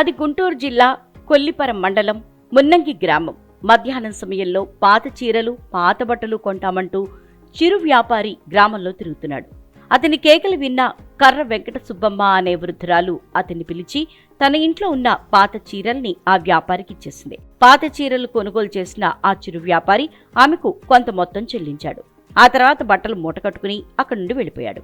అది గుంటూరు జిల్లా కొల్లిపరం మండలం మున్నంగి గ్రామం. మధ్యాహ్నం సమయంలో పాత చీరలు పాత బట్టలు కొంటామంటూ చిరు వ్యాపారి గ్రామంలో తిరుగుతున్నాడు. అతని కేకలు విన్న కర్ర వెంకట సుబ్బమ్మ అనే వృద్ధురాలు అతన్ని పిలిచి తన ఇంట్లో ఉన్న పాత చీరల్ని ఆ వ్యాపారికి ఇచ్చేసింది. పాత చీరలు కొనుగోలు చేసిన ఆ చిరు వ్యాపారి ఆమెకు కొంత మొత్తం చెల్లించాడు. ఆ తర్వాత బట్టలు మూటకట్టుకుని అక్కడి నుండి వెళ్ళిపోయాడు.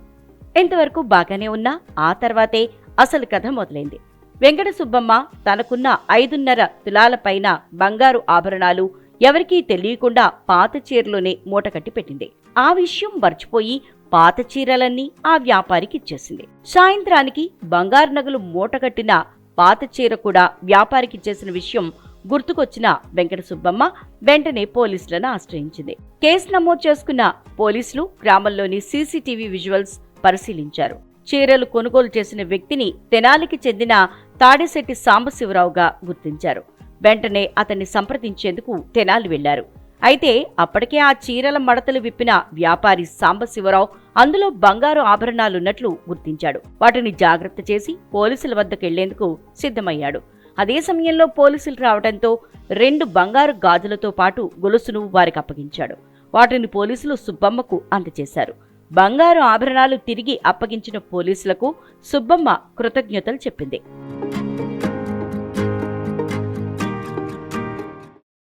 ఇంతవరకు బాగానే ఉన్నా ఆ తర్వాతే అసలు కథ మొదలైంది. వెంకట సుబ్బమ్మ తనకున్న ఐదున్నర తులాల పైన బంగారు ఆభరణాలు ఎవరికీ తెలియకుండా పాత చీరలోనే మూటకట్టి పెట్టింది. ఆ విషయం మర్చిపోయి పాత చీరలన్నీ ఆ వ్యాపారికి ఇచ్చేసింది. సాయంత్రానికి బంగారు నగలు మూటకట్టిన పాత చీర కూడా వ్యాపారికి ఇచ్చేసిన విషయం గుర్తుకొచ్చిన వెంకట సుబ్బమ్మ వెంటనే పోలీసులను ఆశ్రయించింది. కేసు నమోదు చేసుకున్న పోలీసులు గ్రామంలోని సీసీటీవీ విజువల్స్ పరిశీలించారు. చీరలు కొనుగోలు చేసిన వ్యక్తిని తెనాలికి చెందిన తాడేశెట్టి సాంబశివరావుగా గుర్తించారు. వెంటనే అతన్ని సంప్రదించేందుకు తెనాలి వెళ్ళారు అయితే అప్పటికే ఆ చీరల మడతలు విప్పిన వ్యాపారి సాంబశివరావు అందులో బంగారు ఆభరణాలున్నట్లు గుర్తించాడు. వాటిని జాగ్రత్త చేసి పోలీసుల వద్దకెళ్ళేందుకు సిద్ధమయ్యాడు. అదే సమయంలో పోలీసులు రావడంతో రెండు బంగారు గాజులతో పాటు గొలుసును వారికి అప్పగించాడు. వాటిని పోలీసులు సుబ్బమ్మకు అందజేశారు. బంగారు ఆభరణాలు తిరిగి అప్పగించిన పోలీసులకు సుబ్బమ్మ కృతజ్ఞతలు చెప్పింది.